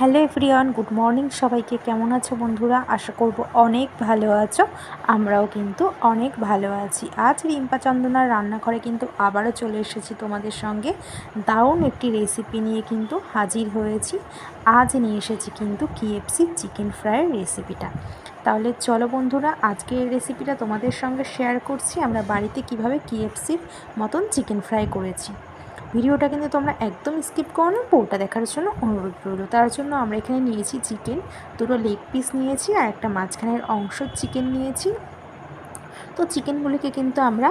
Hello everyone, good morning. সবাইকে কেমন আছো বন্ধুরা? আশা করব অনেক ভালো আছো। আমরাও কিন্তু অনেক ভালো আছি। আজ রিম্পা চন্দনার রান্নাঘরে কিন্তু আবারও চলে এসেছি তোমাদের সঙ্গে। দারুণ একটি রেসিপি নিয়ে কিন্তু হাজির হয়েছি। আজ নিয়ে এসেছি কিন্তু কিএফসি চিকেন ফ্রাইয়ের রেসিপিটা তাহলে চলো বন্ধুরা আজকে এই রেসিপিটা তোমাদের সঙ্গে শেয়ার করছি। আমরা বাড়িতে কীভাবে কিএফসির মতন চিকেন ফ্রাই করেছি। ভিডিওটা কিন্তু তোমরা একদম স্কিপ করো না, পুরোটা দেখার জন্য অনুরোধ রইল। তার জন্য আমরা এখানে নিয়েছি চিকেন। দুটো লেগ পিস নিয়েছি আর একটা মাঝখানের অংশ চিকেন নিয়েছি। তো চিকেনগুলিকে কিন্তু আমরা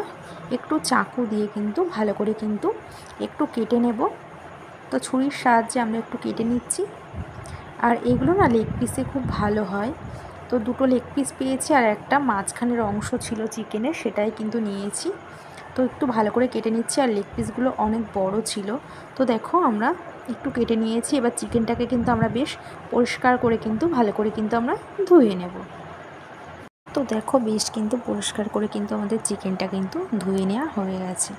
একটু চাকু দিয়ে কিন্তু, ভালো করে কিন্তু একটু কেটে নেব। তো ছুরির সাহায্যে আমরা একটু কেটে নিচ্ছি। আর এগুলো না লেগ পিসে খুব ভালো হয়। তো দুটো লেগ পিস পেয়েছি আর একটা মাঝখানের অংশ ছিল চিকেনের, সেটাই কিন্তু নিয়েছি। তো একটু ভালো করে কেটে নিচ্ছি, আর লেগ পিসগুলো অনেক বড় ছিল। তো দেখো আমরা একটু কেটে নিয়েছি, এবার চিকেনটাকে কিন্তু আমরা বেশ পরিষ্কার করে কিন্তু, ভালো করে কিন্তু আমরা ধুয়ে নেব। তো দেখো বেশ কিন্তু পরিষ্কার করে কিন্তু আমাদের চিকেনটা কিন্তু ধুয়ে নেওয়া হয়ে গেছে।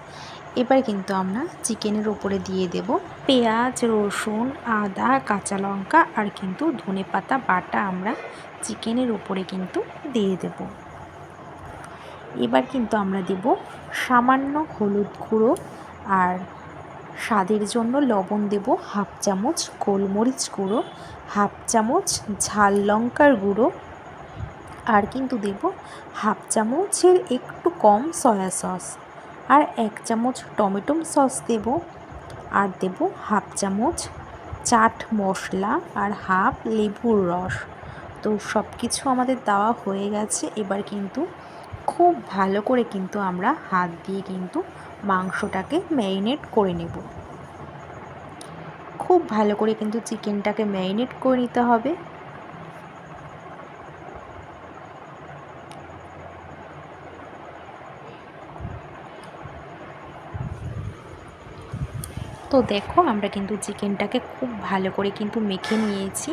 এবার কিন্তু আমরা চিকেনের ওপরে দিয়ে দেব পেঁয়াজ, রসুন, আদা, কাঁচা লঙ্কা, আর কিন্তু ধনে পাতা বাটা আমরা চিকেনের উপরে কিন্তু দিয়ে দেবো। এবার কিন্তু আমরা দেব সামান্য হলুদ গুঁড়ো আর স্বাদের জন্য লবণ দেব হাফ চামচ গোলমরিচ গুঁড়ো, হাফ চামচ ঝাল লঙ্কার গুঁড়ো আর কিন্তু দেব হাফ চামচের একটু কম সয়া সস আর এক চামচ টমেটো সস দেব আর দেব হাফ চামচ চাট মশলা আর হাফ লেবুর রস। তো সব কিছু আমাদের দেওয়া হয়ে গেছে। এবার কিন্তু খুব ভালো করে কিন্তু আমরা হাত দিয়ে কিন্তু মাংসটাকে ম্যারিনেট করে নেব। খুব ভালো করে কিন্তু চিকেনটাকে ম্যারিনেট করে নিতে হবে। তো দেখো আমরা কিন্তু চিকেনটাকে খুব ভালো করে কিন্তু মেখে নিয়েছি।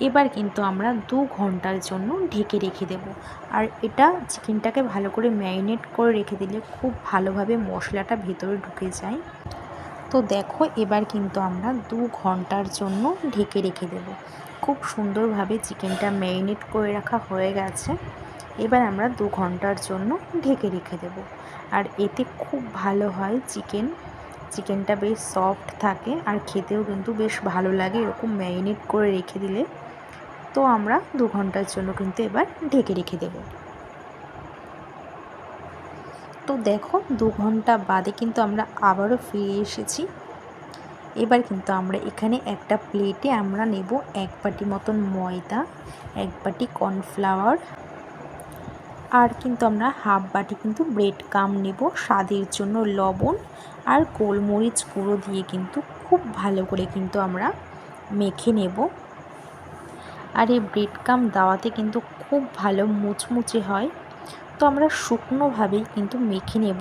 এবার কিন্তু আমরা দু ঘণ্টার জন্য ঢেকে রেখে দেব। আর এটা চিকেনটাকে ভালো করে ম্যারিনেট করে রেখে দিলে খুব ভালোভাবে মশলাটা ভেতরে ঢুকে যায়। তো দেখো, এবার কিন্তু আমরা দু ঘণ্টার জন্য ঢেকে রেখে দেব। খুব সুন্দরভাবে চিকেনটা ম্যারিনেট করে রাখা হয়ে গেছে। এবার আমরা দু ঘণ্টার জন্য ঢেকে রেখে দেব। আর এতে খুব ভালো হয় চিকেন। চিকেনটা বেশ সফট থাকে আর খেতেও কিন্তু বেশ ভালো লাগে এরকম ম্যারিনেট করে রেখে দিলে। তো আমরা দু ঘণ্টার জন্য কিন্তু এবার ঢেকে রেখে দেব। তো দেখো, দু ঘণ্টা বাদে কিন্তু আমরা আবারও ফিরে এসেছি। এবার কিন্তু আমরা এখানে একটা প্লেটে আমরা নেব এক বাটি মতন ময়দা, এক বাটি কর্নফ্লাওয়ার আর কিন্তু আমরা হাফ বাটি কিন্তু ব্রেড কাম নেব, স্বাদের জন্য লবণ আর গোলমরিচ গুঁড়ো দিয়ে কিন্তু খুব ভালো করে কিন্তু আমরা মেখে নেব। আর এই ব্রেড কাম দেওয়াতে কিন্তু খুব ভালো মুচমুচে হয়। তো আমরা শুকনোভাবেই কিন্তু মেখে নেব।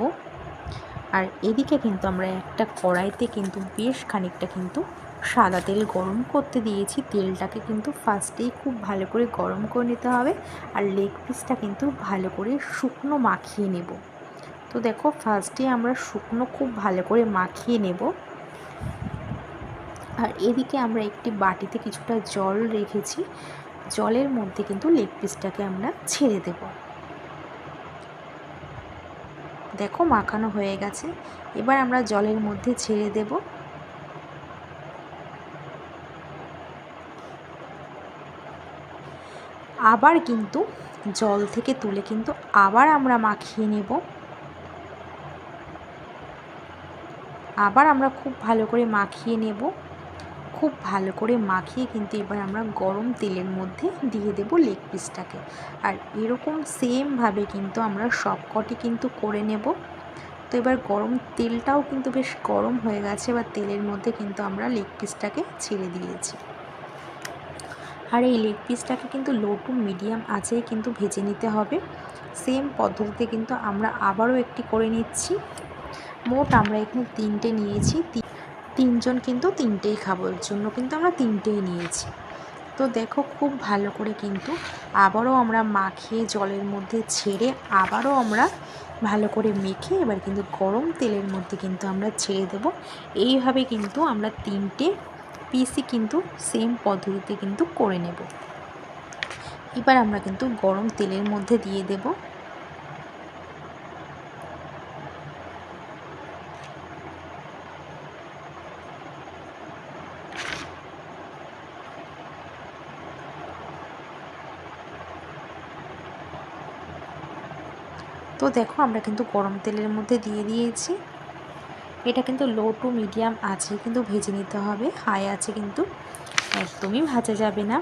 আর এদিকে কিন্তু আমরা একটা কড়াইতে কিন্তু বেশ খানিকটা কিন্তু সাদা তেল গরম করতে দিয়েছি। তেলটাকে কিন্তু ফার্স্টেই খুব ভালো করে গরম করে নিতে হবে আর লেগ পিসটা কিন্তু ভালো করে শুকনো মাখিয়ে নেব। তো দেখো ফার্স্টে আমরা শুকনো খুব ভালো করে মাখিয়ে নেব। আর এদিকে আমরা একটি বাটিতে কিছুটা জল রেখেছি। জলের মধ্যে কিন্তু লেগ পিসটাকে আমরা ছেড়ে দেব। দেখো মাখানো হয়ে গেছে। এবার আমরা জলের মধ্যে ছেড়ে দেব। আবার কিন্তু জল থেকে তুলে কিন্তু আবার আমরা মাখিয়ে নেব। আবার আমরা খুব ভালো করে মাখিয়ে নেব। খুব ভালো করে মাখিয়ে কিন্তু এবার আমরা গরম তেলের মধ্যে দিয়ে দেব লেগ পিসটাকে। আর এরকম সেমভাবে কিন্তু আমরা সবকটি কিন্তু করে নেব। তো এবার গরম তেলটাও কিন্তু বেশ গরম হয়ে গেছে, এবার তেলের মধ্যে কিন্তু আমরা লেগ পিসটাকে ছেড়ে দিয়েছি। আর এই লেগ পিসটাকে কিন্তু লো টু মিডিয়াম আঁচেই কিন্তু ভেজে নিতে হবে। সেম পদ্ধতিতে কিন্তু আমরা আবারও একটি করে নিচ্ছি। মোট আমরা এখানে তিনটে নিয়েছি তিনজন কিন্তু তিনটেই খাব, এর জন্য কিন্তু আমরা তিনটেই নিয়েছি। তো দেখো খুব ভালো করে কিন্তু আবারও আমরা মাখিয়ে জলের মধ্যে ছেড়ে আবারও আমরা ভালো করে মেখে এবার কিন্তু গরম তেলের মধ্যে কিন্তু আমরা ছেড়ে দেব। এইভাবে কিন্তু আমরা তিনটে পিসই কিন্তু সেম পদ্ধতিতে কিন্তু করে নেব। এবার আমরা কিন্তু গরম তেলের মধ্যে দিয়ে দেব। তো দেখো আমরা কিন্তু গরম তেলের মধ্যে দিয়ে দিয়েছি। এটা কিন্তু লো টু মিডিয়াম আছে, কিন্তু ভেজে নিতে হবে। হাই আছে কিন্তু, একদমই ভাজা যাবে না।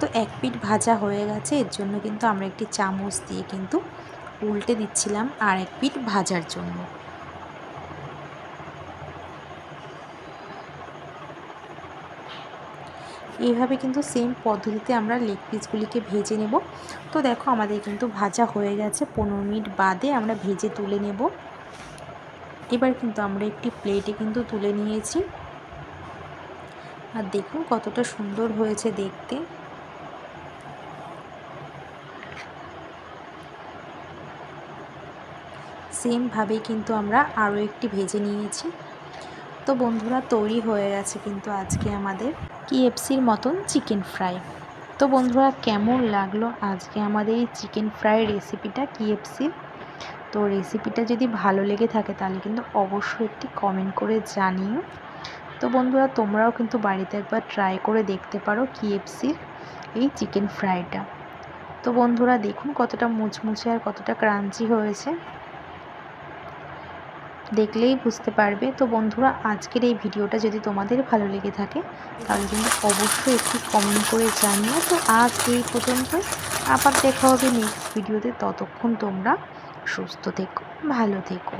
তো এক পিট ভাজা হয়ে গেছে, এর জন্য কিন্তু আমরা একটি চামচ দিয়ে কিন্তু উল্টে দিচ্ছিলাম আর এক পিট ভাজার জন্য। এইভাবে কিন্তু সেম পদ্ধতিতে আমরা লেগ পিসগুলিকে ভেজে নেব। তো দেখো আমাদের কিন্তু ভাজা হয়ে গেছে। পনেরো মিনিট বাদে আমরা ভেজে তুলে নেব। এবার কিন্তু আমরা একটি প্লেটে কিন্তু তুলে নিয়েছি। আর দেখুন কতটা সুন্দর হয়েছে দেখতে। সেমভাবেই কিন্তু আমরা আরও একটি ভেজে নিয়েছি। তো বন্ধুরা, তৈরি হয়ে গেছে কিন্তু আজকে আমাদের। কিএফসির মতন চিকেন ফ্রাই। তো বন্ধুরা, কেমন লাগল আজকে আমাদের এই চিকেন ফ্রাই রেসিপিটা কিএফসির? তো রেসিপিটা যদি ভালো লেগে থাকে তাহলে কিন্তু অবশ্যই একটি কমেন্ট করে জানিও। তো বন্ধুরা, তোমরাও কিন্তু বাড়িতে একবার ট্রাই করে দেখতে পারো কিএফসির এই চিকেন ফ্রাইটা। তো বন্ধুরা, দেখুন কতটা মুচমুচে আর কতটা ক্রাঞ্চি হয়েছে। দেখলেই বুঝতে পারবে। তো বন্ধুরা, আজকের এই ভিডিওটা যদি তোমাদের ভালো লেগে থাকে, তাহলে কিন্তু অবশ্যই একটু কমেন্ট করে জানিও। তো আজ এই পর্যন্ত, আবার দেখা হবে নেক্সট ভিডিওতে ততক্ষণ তোমরা সুস্থ থেকো, ভালো থেকো।